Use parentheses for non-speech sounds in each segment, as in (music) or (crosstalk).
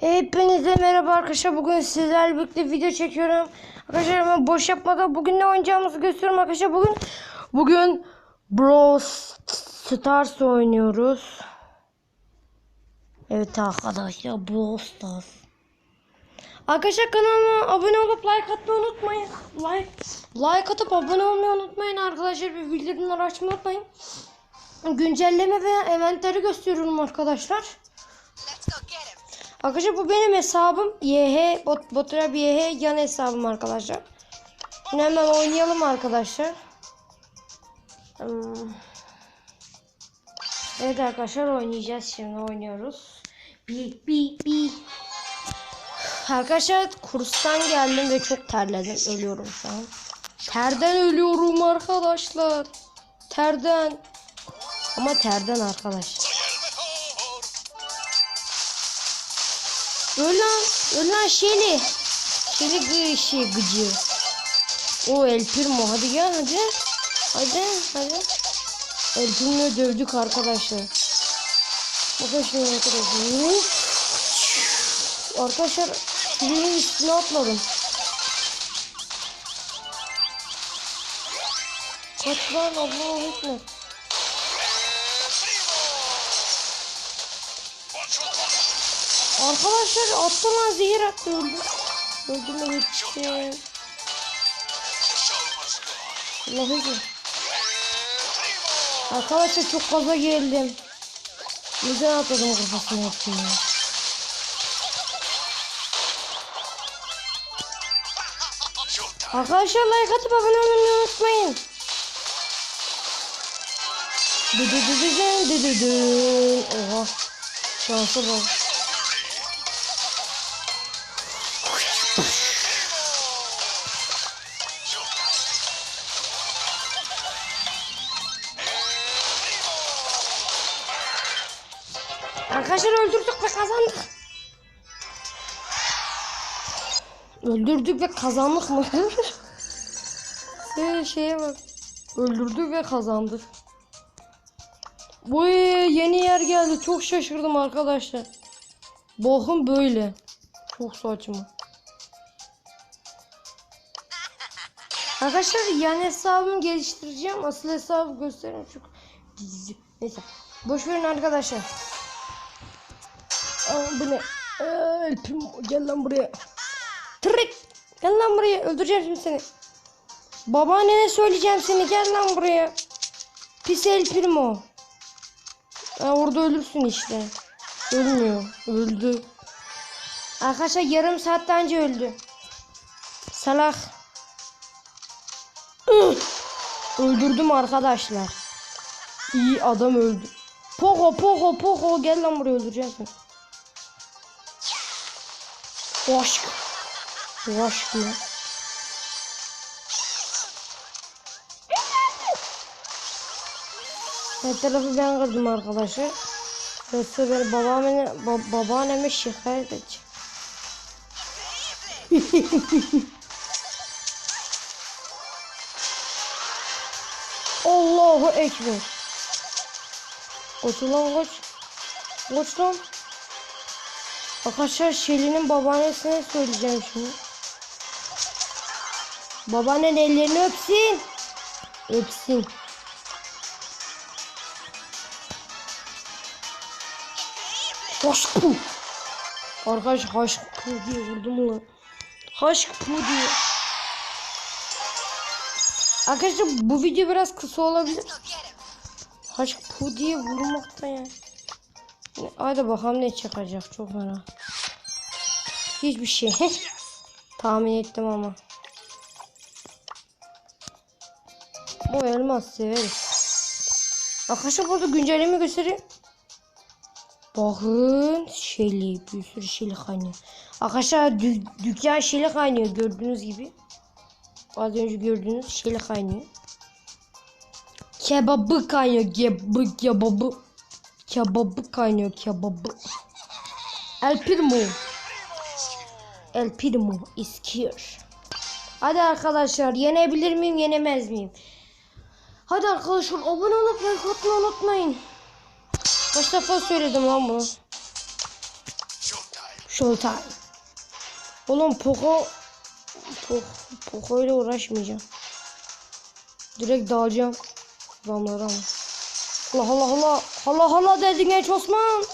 Hepinize merhaba arkadaşlar. Bugün sizlerle birlikte video çekiyorum. Arkadaşlar hemen boş yapmadan bugün ne oynayacağımızı gösteriyorum arkadaşlar. Bugün bugün Brawl Stars oynuyoruz. Evet arkadaşlar Brawl Stars. Arkadaşlar kanalıma abone olup like atmayı unutmayın. Like like atıp abone olmayı unutmayın arkadaşlar. Bir bildirimleri açmayı unutmayın. Güncelleme ve eventleri gösteriyorum arkadaşlar. Arkadaşlar bu benim hesabım. YH bot Botura bir YH yan hesabım arkadaşlar. Şimdi hemen oynayalım arkadaşlar. Hmm. Evet arkadaşlar oynayacağız şimdi oynuyoruz. Bi bi bi. Arkadaşlar kurstan geldim ve çok terledim. Ölüyorum şu an. Terden ölüyorum arkadaşlar. Terden. Ama terden arkadaşlar. Öl lan. Öl lan Şeli. Şeli gı şey gıcı. O El Primo. Hadi gel hadi. Hadi hadi. El Primo'yu dövdük arkadaşlar. Bakın şimdi arkadaşlar. Arkadaşlar Şeli'nin üstüne atladım. Kaç lan Allah'u ekber. Arkadaşlar attılar zehir attı öldü. Öldürme gitti. Allah'ı ekber. Arkadaşlar çok gaza geldim. Güzel atladım kafasına hepsini. Arkadaşlar like atıp abone olmayı unutmayın. Dıdıdıdıdın dıdıdın. Oha. Şansa bak. Arkadaşlar öldürdük ve kazandık. Öldürdük ve kazandık mı? (laughs) Ee, şeye bak. Öldürdük ve kazandık. Bu yeni yer geldi. Çok şaşırdım arkadaşlar. Bakın böyle. Çok saçma. Arkadaşlar yan hesabımı geliştireceğim. Asıl hesabı göstereyim. Çok gizli. Neyse. Boş verin arkadaşlar. Aa, bu ne? Aa, Elpim gel lan buraya. Tırık. Gel lan buraya. Öldüreceğim şimdi seni. Babaannene söyleyeceğim seni. Gel lan buraya. Pis El Primo. Ha, orada ölürsün işte. Ölmüyor. Öldü. Arkadaşlar yarım saatten önce öldü. Salak. Öldürdüm arkadaşlar. İyi adam öldü. Pogo pogo pogo gel lan buraya öldüreceğim seni. Aşk. Aşk mı? Her tarafı ben kırdım arkadaşlar. Yoksa ben babamı, ba babaanneme şikayet edeceğim. (laughs) Allahu Ekber. Koç ulan koç. Koç lan. Arkadaşlar Şeli'nin babaannesine söyleyeceğim şimdi. Babaannen ellerini öpsün. Öpsün. Haşkı. Arkadaş haşkı diye vurdum ulan. Haşkı diye. Arkadaşlar bu video biraz kısa olabilir. Haşkı diye vurmakta yani. Hadi bakalım ne çıkacak çok merak. Hiçbir şey. Tahmin ettim ama. Bu elmas severiz. Arkadaşlar burada güncelleme göstereyim. Bakın şeyli bir sürü şeyli kaynıyor. Arkadaşlar dü dükkan şeyli kaynıyor gördüğünüz gibi. Az önce gördüğünüz şeyli kaynıyor. Kebabı kaynıyor. Kebabı kebabı. Kebabı kaynıyor kebabı. El Primo. El Primo is here. Hadi arkadaşlar yenebilir miyim yenemez miyim? Hadi arkadaşlar abone olup like atmayı unutmayın. Kaç defa söyledim lan bunu. Showtime. Oğlum Poco Poco, Poco ile uğraşmayacağım. Direkt dalacağım. Adamlara ama. Allah Allah Allah. Allah Allah dedin genç Osman.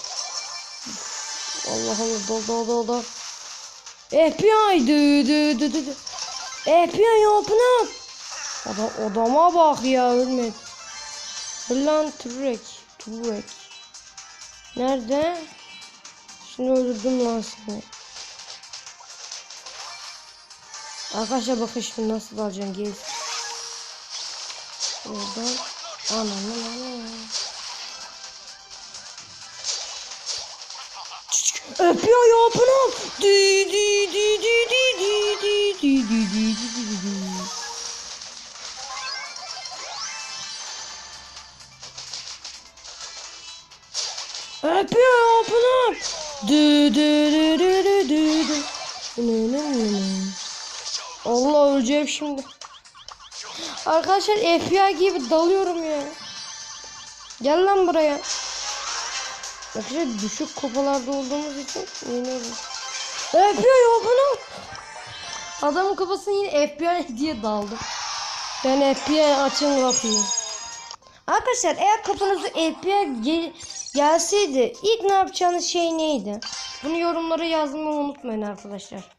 Allah Allah dol dol dol dol. FBI dı dı dı dı. FBI open up. Adam, adama bak ya ölmedi. Lan Turek. Turek. Nerede? Şimdi öldürdüm lan seni. Arkadaşlar bakın şimdi nasıl alacağım gez. Oradan. Anam anam. Öpüyor ya bunu. Di di di di di di di di di di di di di. Öpüyor ya bunu. Dü dü dü dü dü dü dü. Allah öleceğim şimdi. Arkadaşlar FBI gibi dalıyorum ya. Gel lan buraya. Arkadaşlar düşük kupalarda olduğumuz için yeniyorum. FBI bunu. Adamın kafasına yine FBI diye daldı. Ben FBI açın kapıyı. Arkadaşlar eğer kafanıza FBI gel gelseydi ilk ne yapacağınız şey neydi? Bunu yorumlara yazmayı unutmayın arkadaşlar.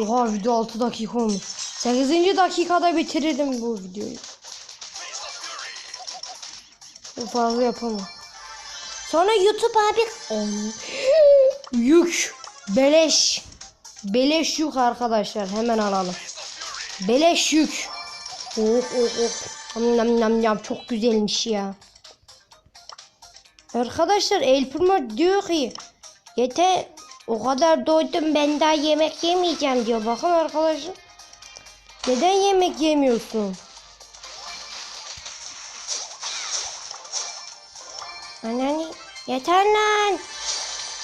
Oha video 6 dakika olmuş. 8. dakikada bitirdim bu videoyu. Bu fazla yapamam. Sonra YouTube abi (gasps) yük beleş beleş yük arkadaşlar hemen alalım. Beleş yük. Oh oh oh. Nam nam nam çok güzelmiş ya. Arkadaşlar El Primo diyor ki yeter o kadar doydum ben daha yemek yemeyeceğim diyor. Bakın arkadaşlar. Neden yemek yemiyorsun? Anneanne yeter lan.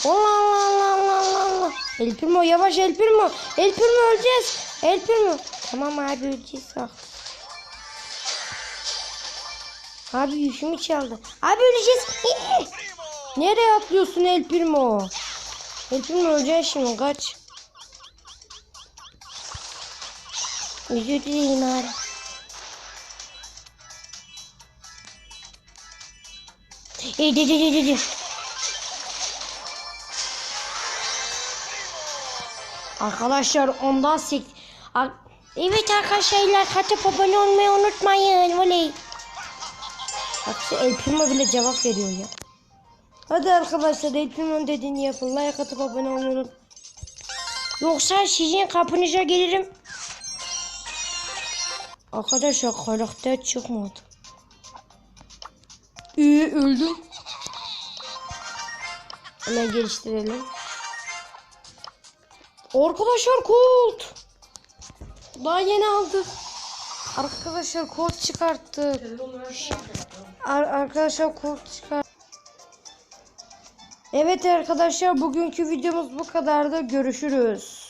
Allah Allah Allah Allah Allah. El Primo yavaş El Primo. El Primo öleceğiz. El Primo. Tamam abi öleceğiz bak. Abi yükümü çaldı. Abi öleceğiz. Nereye atlıyorsun El Primo? El Primo öleceksin şimdi kaç. Özür dilerim abi. İyi dur dur dur. Arkadaşlar ondan sek... Ar- Evet arkadaşlar katıp abone olmayı unutmayın. Oley. Bak El Primo bile cevap veriyor ya. Hadi arkadaşlar Primo'nun dediğini yapın. Like atıp abone olmayı Yoksa sizin kapınıza gelirim. Arkadaşlar karakter çıkmadı. İyi öldüm. Hemen geliştirelim. Arkadaşlar Colt. Daha yeni aldık. Arkadaşlar Colt çıkarttık. Ar arkadaşlar Colt çıkart. Evet arkadaşlar bugünkü videomuz bu kadardı. Görüşürüz.